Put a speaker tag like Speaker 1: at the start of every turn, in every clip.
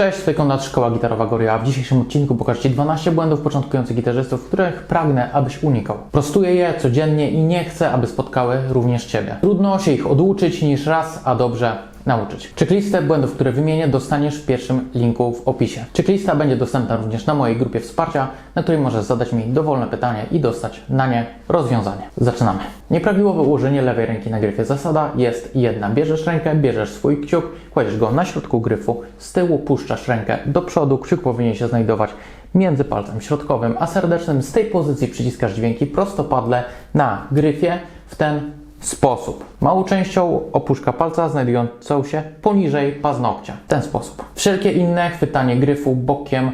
Speaker 1: Cześć, tutaj Konrad Szkoła Gitarowa Goria. W dzisiejszym odcinku pokażę Ci 12 błędów początkujących gitarzystów, których pragnę, abyś unikał. Prostuję je codziennie i nie chcę, aby spotkały również Ciebie. Trudno się ich oduczyć niż raz, a dobrze nauczyć. Checklistę błędów, które wymienię, dostaniesz w pierwszym linku w opisie. Checklista będzie dostępna również na mojej grupie wsparcia, na której możesz zadać mi dowolne pytanie i dostać na nie rozwiązanie. Zaczynamy. Nieprawidłowe ułożenie lewej ręki na gryfie. Zasada jest jedna. Bierzesz rękę, bierzesz swój kciuk, kładziesz go na środku gryfu, z tyłu puszczasz rękę do przodu, kciuk powinien się znajdować między palcem środkowym a serdecznym. Z tej pozycji przyciskasz dźwięki prostopadle na gryfie w ten sposób. Małą częścią opuszka palca znajdującą się poniżej paznokcia. W ten sposób. Wszelkie inne chwytanie gryfu bokiem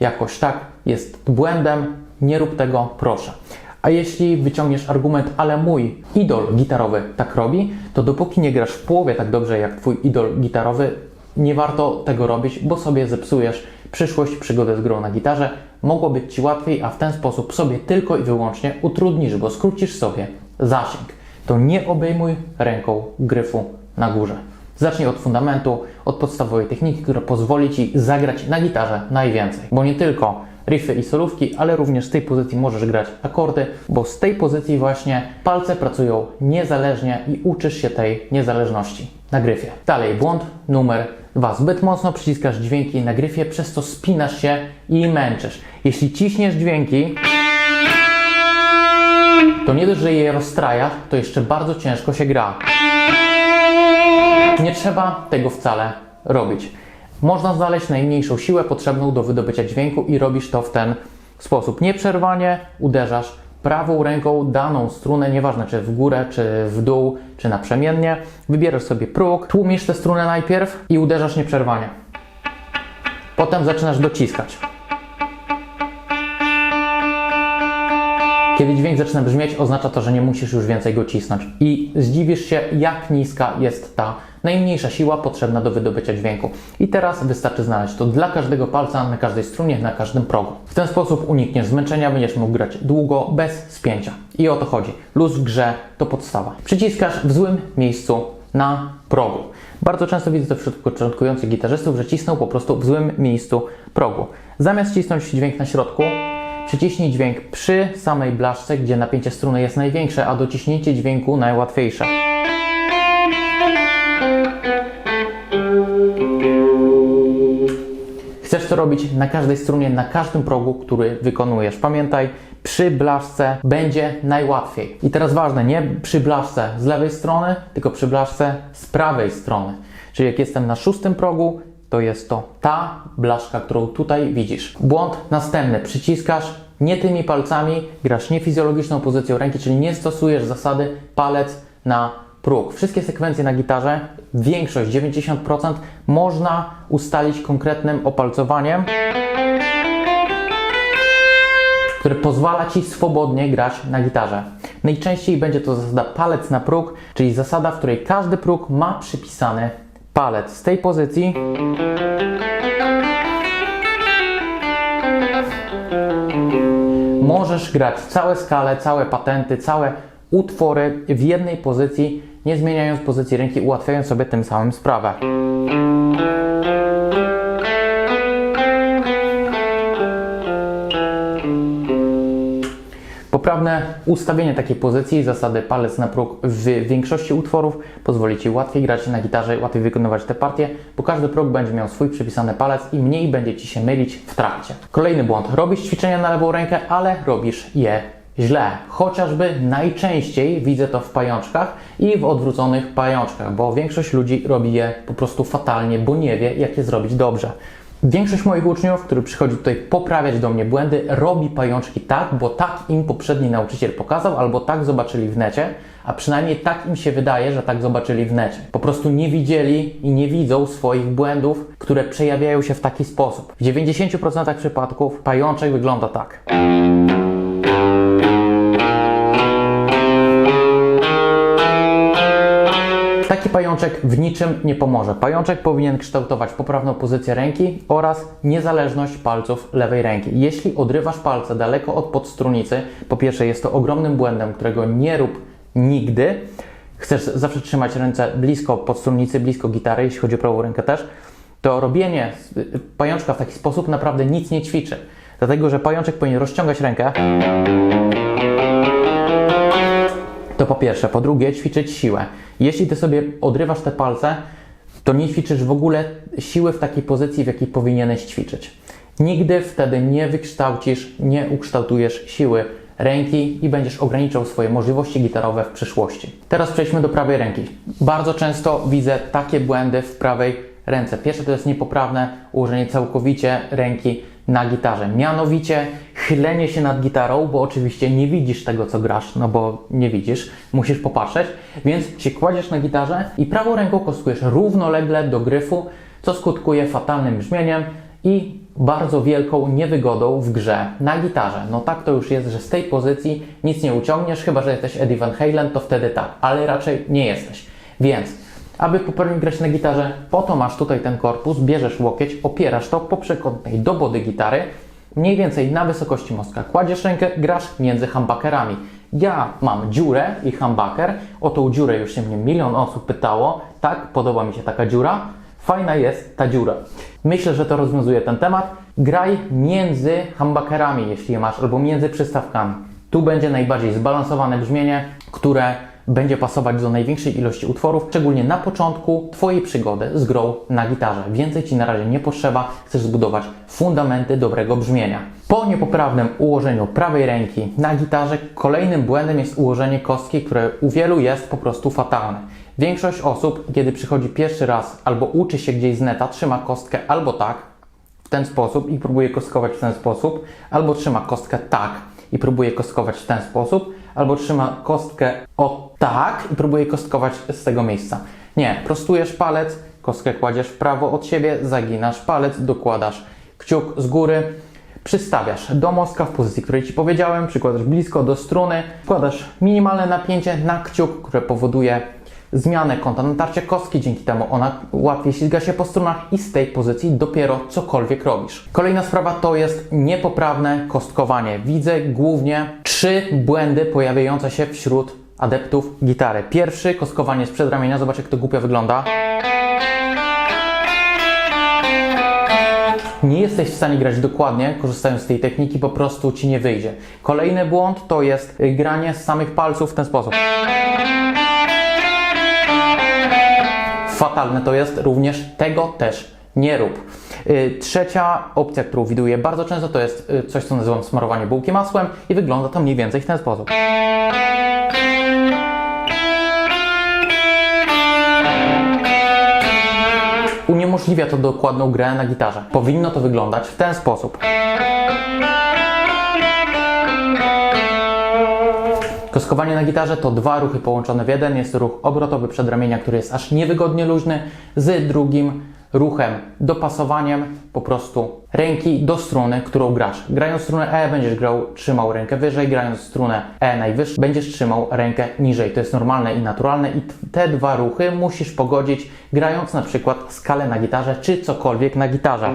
Speaker 1: jakoś tak jest błędem. Nie rób tego, proszę. A jeśli wyciągniesz argument, ale mój idol gitarowy tak robi, to dopóki nie grasz w połowie tak dobrze jak twój idol gitarowy, nie warto tego robić, bo sobie zepsujesz przyszłość, przygodę z grą na gitarze. Mogło być Ci łatwiej, a w ten sposób sobie tylko i wyłącznie utrudnisz, bo skrócisz sobie zasięg. To nie obejmuj ręką gryfu na górze. Zacznij od fundamentu, od podstawowej techniki, która pozwoli Ci zagrać na gitarze najwięcej. Bo nie tylko riffy i solówki, ale również z tej pozycji możesz grać akordy, bo z tej pozycji właśnie palce pracują niezależnie i uczysz się tej niezależności na gryfie. Dalej, błąd numer dwa. Zbyt mocno przyciskasz dźwięki na gryfie, przez to spinasz się i męczysz. Jeśli ciśniesz dźwięki, to nie dość, że je rozstrajasz, to jeszcze bardzo ciężko się gra. Nie trzeba tego wcale robić. Można znaleźć najmniejszą siłę potrzebną do wydobycia dźwięku i robisz to w ten sposób. Nieprzerwanie uderzasz prawą ręką daną strunę, nieważne czy w górę, czy w dół, czy naprzemiennie. Wybierasz sobie próg, tłumisz tę strunę najpierw i uderzasz nieprzerwanie. Potem zaczynasz dociskać. Kiedy dźwięk zaczyna brzmieć, oznacza to, że nie musisz już więcej go cisnąć. I zdziwisz się, jak niska jest ta najmniejsza siła potrzebna do wydobycia dźwięku. I teraz wystarczy znaleźć to dla każdego palca, na każdej strunie, na każdym progu. W ten sposób unikniesz zmęczenia, będziesz mógł grać długo, bez spięcia. I o to chodzi. Luz w grze to podstawa. Przyciskasz w złym miejscu na progu. Bardzo często widzę to wśród początkujących gitarzystów, że cisną po prostu w złym miejscu progu. Zamiast cisnąć dźwięk na środku, Przyciśnij dźwięk przy samej blaszce, gdzie napięcie struny jest największe, a dociśnięcie dźwięku najłatwiejsze. Chcesz to robić na każdej strunie, na każdym progu, który wykonujesz. Pamiętaj, przy blaszce będzie najłatwiej. I teraz ważne, nie przy blaszce z lewej strony, tylko przy blaszce z prawej strony. Czyli jak jestem na szóstym progu, to jest to ta blaszka, którą tutaj widzisz. Błąd następny. Przyciskasz nie tymi palcami, grasz niefizjologiczną pozycją ręki, czyli nie stosujesz zasady palec na próg. Wszystkie sekwencje na gitarze, większość, 90% można ustalić konkretnym opalcowaniem, które pozwala Ci swobodnie grać na gitarze. Najczęściej będzie to zasada palec na próg, czyli zasada, w której każdy próg ma przypisany palec. Z tej pozycji możesz grać całe skale, całe patenty, całe utwory w jednej pozycji, nie zmieniając pozycji ręki, ułatwiając sobie tym samym sprawę. Poprawne ustawienie takiej pozycji, zasady palec na próg w większości utworów pozwoli Ci łatwiej grać na gitarze, łatwiej wykonywać te partie, bo każdy próg będzie miał swój przypisany palec i mniej będzie Ci się mylić w trakcie. Kolejny błąd. Robisz ćwiczenia na lewą rękę, ale robisz je źle. Chociażby najczęściej widzę to w pajączkach i w odwróconych pajączkach, bo większość ludzi robi je po prostu fatalnie, bo nie wie, jak je zrobić dobrze. Większość moich uczniów, który przychodzi tutaj poprawiać do mnie błędy, robi pajączki tak, bo tak im poprzedni nauczyciel pokazał, albo tak zobaczyli w necie, a przynajmniej tak im się wydaje, że tak zobaczyli w necie. Po prostu nie widzieli i nie widzą swoich błędów, które przejawiają się w taki sposób. W 90% przypadków pajączek wygląda tak. Pajączek w niczym nie pomoże. Pajączek powinien kształtować poprawną pozycję ręki oraz niezależność palców lewej ręki. Jeśli odrywasz palce daleko od podstrunicy, po pierwsze jest to ogromnym błędem, którego nie rób nigdy. Chcesz zawsze trzymać ręce blisko podstrunicy, blisko gitary, jeśli chodzi o prawą rękę też, to robienie pajączka w taki sposób naprawdę nic nie ćwiczy. Dlatego, że pajączek powinien rozciągać rękę. To po pierwsze. Po drugie, ćwiczyć siłę. Jeśli ty sobie odrywasz te palce, to nie ćwiczysz w ogóle siły w takiej pozycji, w jakiej powinieneś ćwiczyć. Nigdy wtedy nie wykształcisz, nie ukształtujesz siły ręki i będziesz ograniczał swoje możliwości gitarowe w przyszłości. Teraz przejdźmy do prawej ręki. Bardzo często widzę takie błędy w prawej ręce. Pierwsze to jest niepoprawne ułożenie całkowicie ręki na gitarze. Mianowicie chylenie się nad gitarą, bo oczywiście nie widzisz tego, co grasz, no bo nie widzisz, musisz popatrzeć, więc się kładziesz na gitarze i prawą ręką kostkujesz równolegle do gryfu, co skutkuje fatalnym brzmieniem i bardzo wielką niewygodą w grze na gitarze. No tak to już jest, że z tej pozycji nic nie uciągniesz, chyba że jesteś Eddie Van Halen, to wtedy tak, ale raczej nie jesteś. Więc aby poprawnie grać na gitarze, po to masz tutaj ten korpus, bierzesz łokieć, opierasz to po przekątnej do body gitary, mniej więcej na wysokości mostka. Kładziesz rękę, grasz między humbuckerami. Ja mam dziurę i humbucker. O tą dziurę już się mnie milion osób pytało. Tak, podoba mi się taka dziura. Fajna jest ta dziura. Myślę, że to rozwiązuje ten temat. Graj między humbuckerami, jeśli je masz, albo między przystawkami. Tu będzie najbardziej zbalansowane brzmienie, które będzie pasować do największej ilości utworów, szczególnie na początku Twojej przygody z grą na gitarze. Więcej Ci na razie nie potrzeba, chcesz zbudować fundamenty dobrego brzmienia. Po niepoprawnym ułożeniu prawej ręki na gitarze, kolejnym błędem jest ułożenie kostki, które u wielu jest po prostu fatalne. Większość osób, kiedy przychodzi pierwszy raz albo uczy się gdzieś z neta, trzyma kostkę albo tak, w ten sposób i próbuje kostkować w ten sposób, albo trzyma kostkę tak i próbuje kostkować w ten sposób, albo trzyma kostkę o tak i próbuje kostkować z tego miejsca. Nie, prostujesz palec, kostkę kładziesz w prawo od siebie, zaginasz palec, dokładasz kciuk z góry, przystawiasz do mostka w pozycji, której Ci powiedziałem, przykładasz blisko do struny, wkładasz minimalne napięcie na kciuk, które powoduje zmianę kąta natarcia kostki, dzięki temu ona łatwiej ślizga się po strunach i z tej pozycji dopiero cokolwiek robisz. Kolejna sprawa to jest niepoprawne kostkowanie. Widzę głównie trzy błędy pojawiające się wśród adeptów gitary. Pierwszy, kostkowanie z przedramienia. Zobacz jak to głupio wygląda. nie jesteś w stanie grać dokładnie, korzystając z tej techniki, po prostu ci nie wyjdzie. Kolejny błąd to jest granie z samych palców w ten sposób. Fatalne to jest również, tego też nie rób. Y, Trzecia opcja, którą widuję bardzo często, to jest y, coś, co nazywam smarowanie bułki masłem i wygląda to mniej więcej w ten sposób. Uniemożliwia to dokładną grę na gitarze. Powinno to wyglądać w ten sposób. Koskowanie na gitarze to dwa ruchy połączone w jeden. Jest ruch obrotowy przedramienia, który jest aż niewygodnie luźny, z drugim ruchem dopasowaniem po prostu ręki do struny, którą grasz. Grając strunę E będziesz grał, trzymał rękę wyżej, grając strunę E najwyżej będziesz trzymał rękę niżej. To jest normalne i naturalne i te dwa ruchy musisz pogodzić grając na przykład skalę na gitarze czy cokolwiek na gitarze.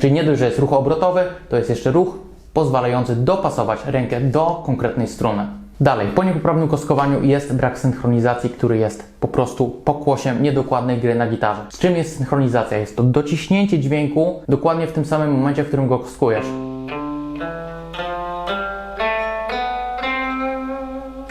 Speaker 1: Czyli nie dość, że jest ruch obrotowy, to jest jeszcze ruch pozwalający dopasować rękę do konkretnej struny. Dalej, po niepoprawnym kostkowaniu jest brak synchronizacji, który jest po prostu pokłosiem niedokładnej gry na gitarze. Z czym jest synchronizacja? Jest to dociśnięcie dźwięku dokładnie w tym samym momencie, w którym go kostkujesz.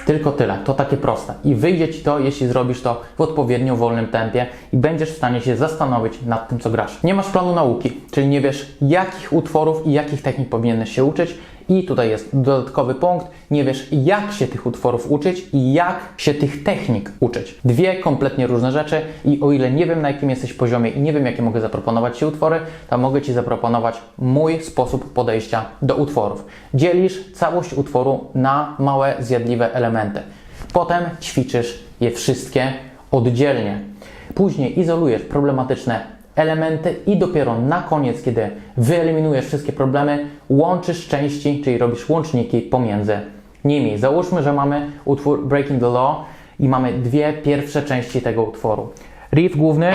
Speaker 1: Tylko tyle, to takie proste. I wyjdzie Ci to, jeśli zrobisz to w odpowiednio wolnym tempie i będziesz w stanie się zastanowić nad tym, co grasz. Nie masz planu nauki, czyli nie wiesz, jakich utworów i jakich technik powinieneś się uczyć. I tutaj jest dodatkowy punkt, nie wiesz, jak się tych utworów uczyć i jak się tych technik uczyć. Dwie kompletnie różne rzeczy i o ile nie wiem, na jakim jesteś poziomie i nie wiem, jakie mogę zaproponować Ci utwory, to mogę Ci zaproponować mój sposób podejścia do utworów. Dzielisz całość utworu na małe, zjadliwe elementy. Potem ćwiczysz je wszystkie oddzielnie. Później izolujesz problematyczne elementy i dopiero na koniec, kiedy wyeliminujesz wszystkie problemy, łączysz części, czyli robisz łączniki pomiędzy nimi. Załóżmy, że mamy utwór Breaking the Law i mamy dwie pierwsze części tego utworu. Riff główny.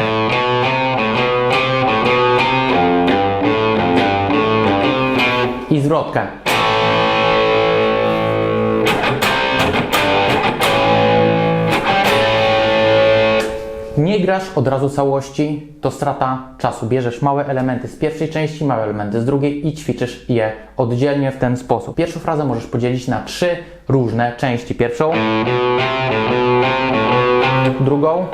Speaker 1: I zwrotkę. Nie grasz od razu całości, to strata czasu. Bierzesz małe elementy z pierwszej części, małe elementy z drugiej i ćwiczysz je oddzielnie w ten sposób. Pierwszą frazę możesz podzielić na trzy różne części. Pierwszą, drugą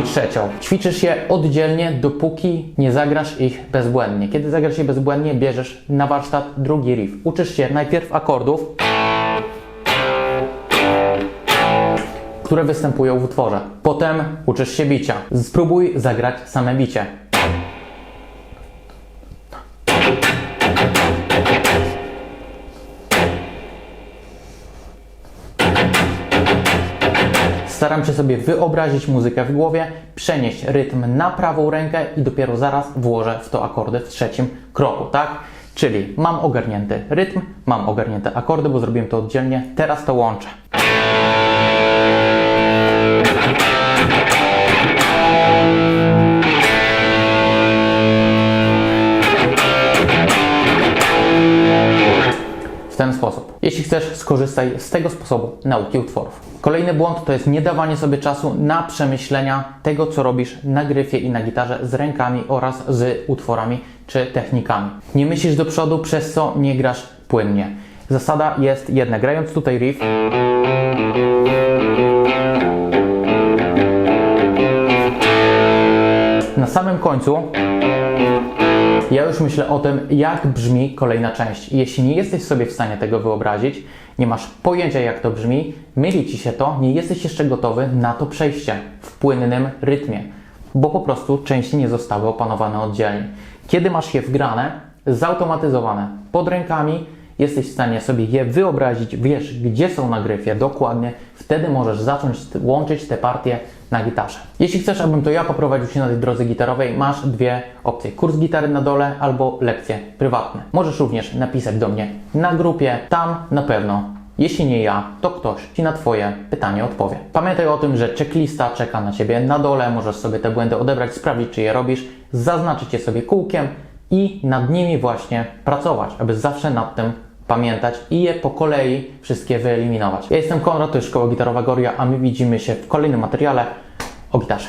Speaker 1: i trzecią. Ćwiczysz je oddzielnie, dopóki nie zagrasz ich bezbłędnie. Kiedy zagrasz je bezbłędnie, bierzesz na warsztat drugi riff. Uczysz się najpierw akordów, które występują w utworze. Potem uczysz się bicia. Spróbuj zagrać same bicie. Staram się sobie wyobrazić muzykę w głowie, przenieść rytm na prawą rękę i dopiero zaraz włożę w to akordy w trzecim kroku, tak? Czyli mam ogarnięty rytm, mam ogarnięte akordy, bo zrobiłem to oddzielnie, teraz to łączę. Chcesz, skorzystaj z tego sposobu nauki utworów. Kolejny błąd to jest nie dawanie sobie czasu na przemyślenia tego, co robisz na gryfie i na gitarze z rękami oraz z utworami czy technikami. Nie myślisz do przodu, przez co nie grasz płynnie. Zasada jest jedna. Grając tutaj riff, na samym końcu ja już myślę o tym, jak brzmi kolejna część. Jeśli nie jesteś sobie w stanie tego wyobrazić, nie masz pojęcia, jak to brzmi, myli ci się to, nie jesteś jeszcze gotowy na to przejście w płynnym rytmie, bo po prostu części nie zostały opanowane oddzielnie. Kiedy masz je wgrane, zautomatyzowane pod rękami, jesteś w stanie sobie je wyobrazić, wiesz, gdzie są na gryfie dokładnie, wtedy możesz zacząć łączyć te partie na gitarze. Jeśli chcesz, abym to ja poprowadził Cię na tej drodze gitarowej, masz dwie opcje. Kurs gitary na dole albo lekcje prywatne. Możesz również napisać do mnie na grupie, tam na pewno jeśli nie ja, to ktoś Ci na Twoje pytanie odpowie. Pamiętaj o tym, że checklista czeka na Ciebie na dole, możesz sobie te błędy odebrać, sprawdzić, czy je robisz, zaznaczyć je sobie kółkiem i nad nimi właśnie pracować, aby zawsze nad tym pamiętać i je po kolei wszystkie wyeliminować. Ja jestem Konrad, to jest Szkoła Gitarowa Goria, a my widzimy się w kolejnym materiale o gitarze.